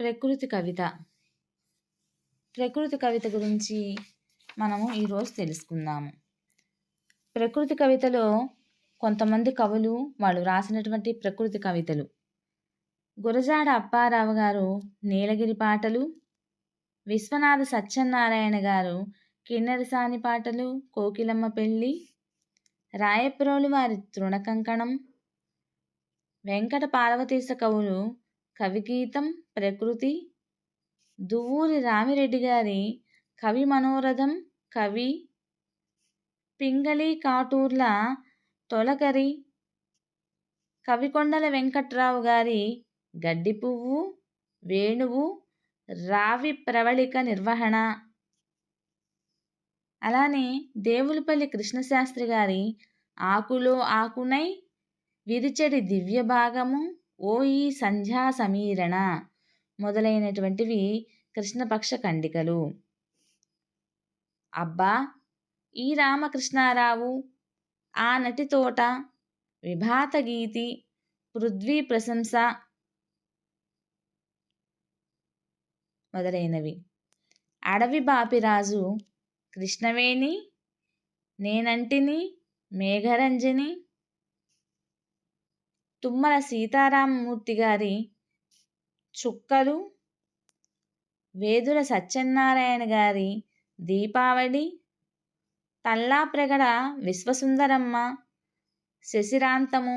ప్రకృతి కవిత. ప్రకృతి కవిత గురించి మనము ఈరోజు తెలుసుకుందాము. ప్రకృతి కవితలో కొంతమంది కవులు వాళ్ళు రాసినటువంటి ప్రకృతి కవితలు. గురజాడ అప్పారావు గారు నీలగిరి పాటలు విశ్వనాథ సత్యనారాయణ గారు కిన్నెరసాని పాటలు కోకిలమ్మ పెళ్ళి రాయప్రోలు వారి తృణకంకణం వెంకట పార్వతీశ కవులు కవిగీతం ప్రకృతి దువ్వూరి రామిరెడ్డి గారి కవి మనోరథం కవి పింగళి కాటూర్ల తొలకరి కవికొండల వెంకట్రావు గారి గడ్డి పువ్వు వేణువు రావి ప్రవళిక నిర్వహణ. అలానే దేవులపల్లి కృష్ణశాస్త్రి గారి ఆకులో ఆకునై విరిచెడి దివ్య భాగము ఓయి సంధ్యా సమీరణ మొదలైనటువంటివి కృష్ణపక్ష ఖండికలు అబ్బా! ఈ రామకృష్ణారావు ఆ నటి తోట విభాత గీతి పృథ్వీ ప్రశంస మొదలైనవి. అడవి బాపిరాజు కృష్ణవేణి నేనంటిని మేఘరంజని తుమ్మల సీతారామమూర్తి గారి చుక్కలు వేదుల సత్యనారాయణ గారి దీపావళి తల్లాప్రగడ విశ్వసుందరమ్మ శశిరాంతము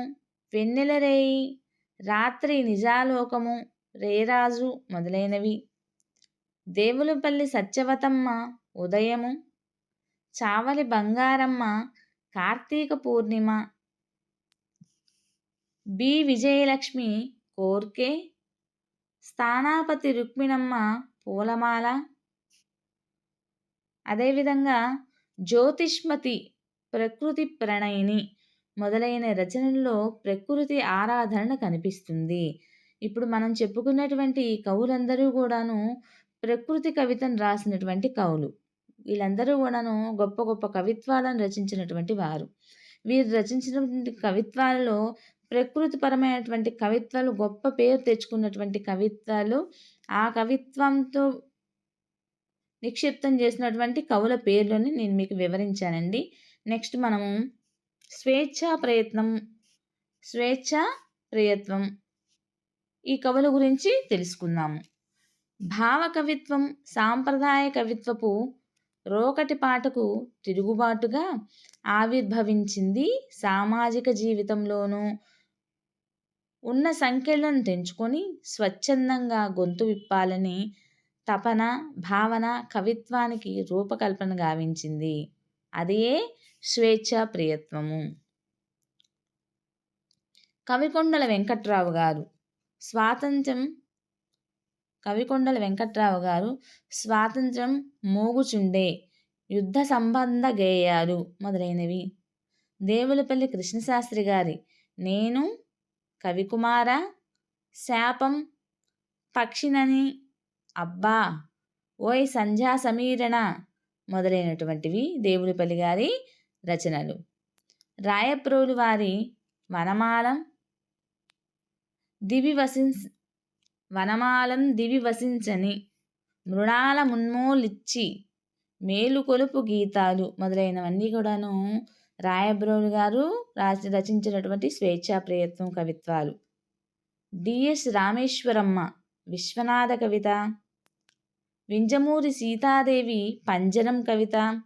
వెన్నెలరేయి రాత్రి నిజాలోకము రేరాజు మొదలైనవి. దేవులపల్లి సత్యవతమ్మ ఉదయము చావలి బంగారమ్మ కార్తీక పూర్ణిమ బి. విజయలక్ష్మి కోర్కే స్థానాపతి రుక్మిణమ్మ పూలమాల. అదేవిధంగా జ్యోతిష్మతి ప్రకృతి ప్రణయిని మొదలైన రచనల్లో ప్రకృతి ఆరాధన కనిపిస్తుంది. ఇప్పుడు మనం చెప్పుకున్నటువంటి కవులందరూ కూడాను ప్రకృతి కవితను రాసినటువంటి కవులు. వీళ్ళందరూ కూడాను గొప్ప గొప్ప కవిత్వాలను రచించినటువంటి వారు. వీరు రచించినటువంటి కవిత్వాలలో ప్రకృతిపరమైనటువంటి కవిత్వాలు గొప్ప పేరు తెచ్చుకున్నటువంటి కవిత్వాలు ఆ కవిత్వంతో నిక్షిప్తం చేసినటువంటి కవుల పేర్లని నేను మీకు వివరించానండి. నెక్స్ట్ మనము స్వేచ్ఛా ప్రయత్నం స్వేచ్ఛ ప్రయత్నం ఈ కవుల గురించి తెలుసుకుందాము. భావ కవిత్వం సాంప్రదాయ కవిత్వపు రోకటి పాటకు తిరుగుబాటుగా ఆవిర్భవించింది సామాజిక జీవితంలోనూ ఉన్న సంఖ్యలను తెంచుకొని స్వచ్ఛందంగా గొంతు విప్పాలని తపన భావన కవిత్వానికి రూపకల్పన గావించింది. అదే స్వేచ్ఛ ప్రియత్వము కవికొండల వెంకట్రావు గారు. స్వాతంత్ర్యం కవికొండల వెంకట్రావు గారు స్వాతంత్ర్యం మోగుచుండే యుద్ధ సంబంధ గేయాలు మొదలైనవి. దేవులపల్లి కృష్ణశాస్త్రి గారి నేను కవికుమార శాపం పక్షినని అబ్బా ఓయ్ సంధ్యా సమీరణ మొదలైనటువంటివి దేవుడిపల్లి గారి రచనలు రాయప్రోలు వారి వనమాలం దివి వసిన్స్ వనమాలం దివి వసించని మృణాల మున్మోలిచ్చి మేలుకొలుపు గీతాలు మొదలైనవన్నీ కూడాను రాయబ్రోలు గారు రాసి రచించినటువంటి స్వేచ్ఛా ప్రయత్నం కవిత్వాలు. డిఎస్ రామేశ్వరమ్మ విశ్వనాథ కవిత. వింజమూరి సీతాదేవి పంజరం కవిత.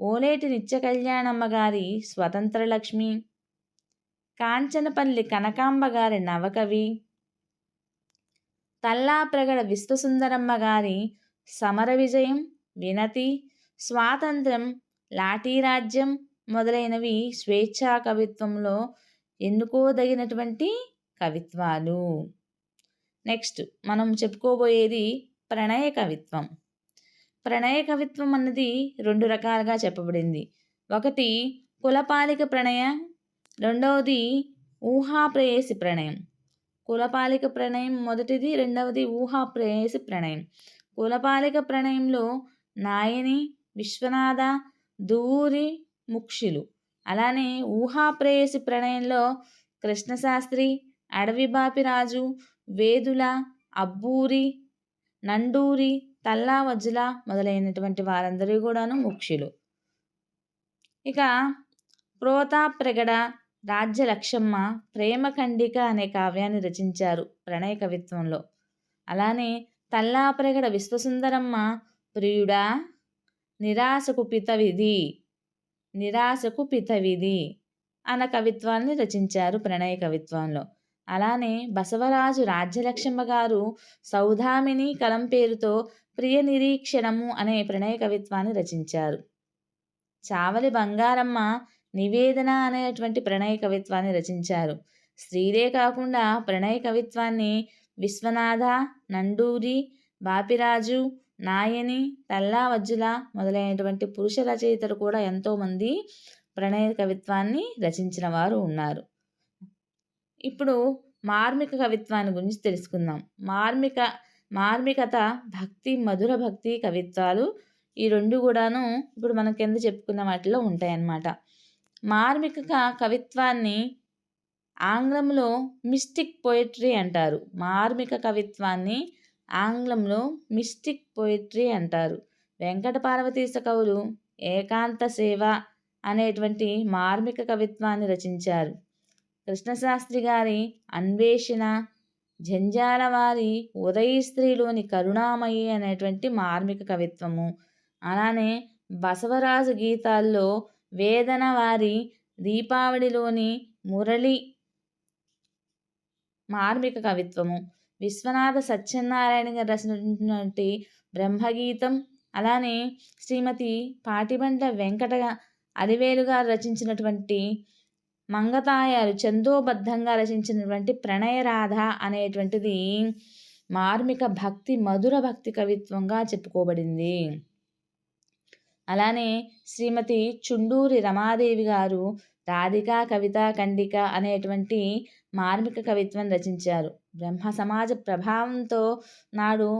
ఓలేటి నిత్య కళ్యాణమ్మ గారి స్వతంత్రలక్ష్మి కాంచనపల్లి కనకాంబ గారి నవకవి. తల్లాప్రగడ విశ్వసుందరమ్మ గారి సమర విజయం వినతి స్వాతంత్రం లాఠీరాజ్యం మొదలైనవి స్వేచ్ఛా కవిత్వంలో ఎన్నుకోదగినటువంటి కవిత్వాలు. నెక్స్ట్ మనం చెప్పుకోబోయేది ప్రణయ కవిత్వం. ప్రణయ కవిత్వం అన్నది రెండు రకాలుగా చెప్పబడింది. ఒకటి కులపాలిక ప్రణయం రెండవది ఊహాప్రేయసి ప్రణయం. కులపాలిక ప్రణయం మొదటిది రెండవది ఊహాప్రేయసి ప్రణయం. కులపాలిక ప్రణయంలో నాయని విశ్వనాథ దూరి ముక్షులు. అలానే ఊహాప్రేయసి ప్రణయంలో కృష్ణశాస్త్రి అడవి బాపిరాజు వేదుల అబ్బూరి నండూరి తల్లావజ్జుల మొదలైనటువంటి వారందరూ కూడాను ముఖ్యులు ఇక ప్రోతాప్రగడ రాజ్యలక్షమ్మ ప్రేమ ఖండిక అనే కావ్యాన్ని రచించారు ప్రణయ కవిత్వంలో. అలానే తల్లాప్రగడ విశ్వసుందరమ్మ ప్రియుడా నిరాశకు పితవిధి. నిరాశకు పితవిధి అన్న కవిత్వాన్ని రచించారు ప్రణయ కవిత్వంలో. అలానే బసవరాజు రాజ్యలక్ష్మ గారు సౌధామిని కలం పేరుతో ప్రియ నిరీక్షణము అనే ప్రణయ కవిత్వాన్ని రచించారు. చావలి బంగారమ్మ నివేదన అనేటువంటి ప్రణయ కవిత్వాన్ని రచించారు. స్త్రీలే కాకుండా ప్రణయ కవిత్వాన్ని విశ్వనాథ నండూరి బాపిరాజు నాయని తల్లావజ్జుల మొదలైనటువంటి పురుష రచయితలు కూడా ఎంతోమంది ప్రణయ కవిత్వాన్ని రచించిన వారు ఉన్నారు. ఇప్పుడు మార్మిక కవిత్వాన్ని గురించి తెలుసుకుందాం. మార్మిక మార్మికత భక్తి మధుర భక్తి కవిత్వాలు ఈ రెండు కూడాను ఇప్పుడు మనం కింద చెప్పుకున్న వాటిలో ఉంటాయన్నమాట. మార్మిక కవిత్వాన్ని ఆంగ్లంలో మిస్టిక్ పోయిట్రీ అంటారు. మార్మిక కవిత్వాన్ని ఆంగ్లంలో మిస్టిక్ పోయిట్రీ అంటారు. వెంకట పార్వతీశ కవులు ఏకాంత సేవ అనేటువంటి మార్మిక కవిత్వాన్ని రచించారు. కృష్ణశాస్త్రి గారి అన్వేషణ జంజాల వారి ఉదయ స్త్రీలోని కరుణామయి అనేటువంటి మార్మిక కవిత్వము. అలానే బసవరాజు గీతాల్లో వేదన వారి దీపావళిలోని మురళి మార్మిక కవిత్వము. విశ్వనాథ సత్యనారాయణ గారు రచించినటువంటి బ్రహ్మగీతం అలానే శ్రీమతి పాటిబండ్ల వెంకట అరివేలు గారు రచించినటువంటి మంగతాయారు చందోబద్ధంగా రచించినటువంటి ప్రణయరాధ అనేటువంటిది మార్మిక భక్తి మధుర భక్తి కవిత్వంగా చెప్పుకోబడింది. అలానే శ్రీమతి చుండూరి రమాదేవి గారు రాధికా కవిత ఖండిక అనేటువంటి మార్మిక కవిత్వం రచించారు. బ్రహ్మ సమాజ ప్రభావంతో నాడు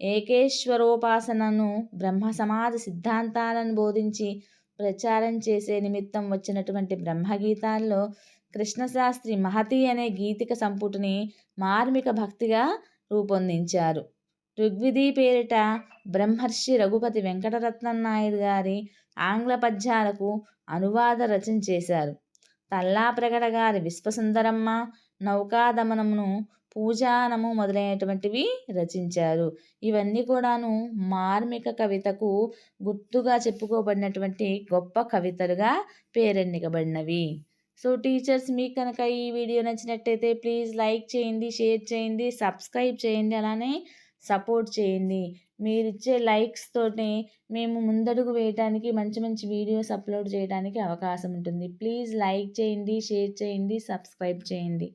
ఏకేశ్వరోపాసనను బ్రహ్మ సమాజ సిద్ధాంతాలను బోధించి ప్రచారం చేసే నిమిత్తం వచ్చినటువంటి బ్రహ్మగీతాల్లో కృష్ణశాస్త్రి మహతి అనే గీతిక సంపుటిని మార్మిక భక్తిగా రూపొందించారు. ఋగ్విధి పేరిట బ్రహ్మర్షి రఘుపతి వెంకటరత్నం నాయుడు గారి ఆంగ్ల పద్యాలకు అనువాద రచన చేశారు. తల్లాప్రగడ గారి విశ్వసుందరమ్మ నౌకాదమనమును పూజానము మొదలైనటువంటివి రచించారు. ఇవన్నీ కూడాను మార్మిక కవితకు గుర్తుగా చెప్పుకోబడినటువంటి గొప్ప కవితలుగా పేరెన్నికబడినవి. సో టీచర్స్ మీకు కనుక ఈ వీడియో నచ్చినట్టయితే ప్లీజ్ లైక్ చేయండి షేర్ చేయండి సబ్స్క్రైబ్ చేయండి అలానే సపోర్ట్ చేయండి. మీరు ఇచ్చే లైక్స్ మేము ముందడుగు వేయడానికి మంచి మంచి వీడియోస్ అప్లోడ్ చేయడానికి అవకాశం ఉంటుంది. ప్లీజ్ లైక్ చేయండి షేర్ చేయండి సబ్స్క్రైబ్ చేయండి.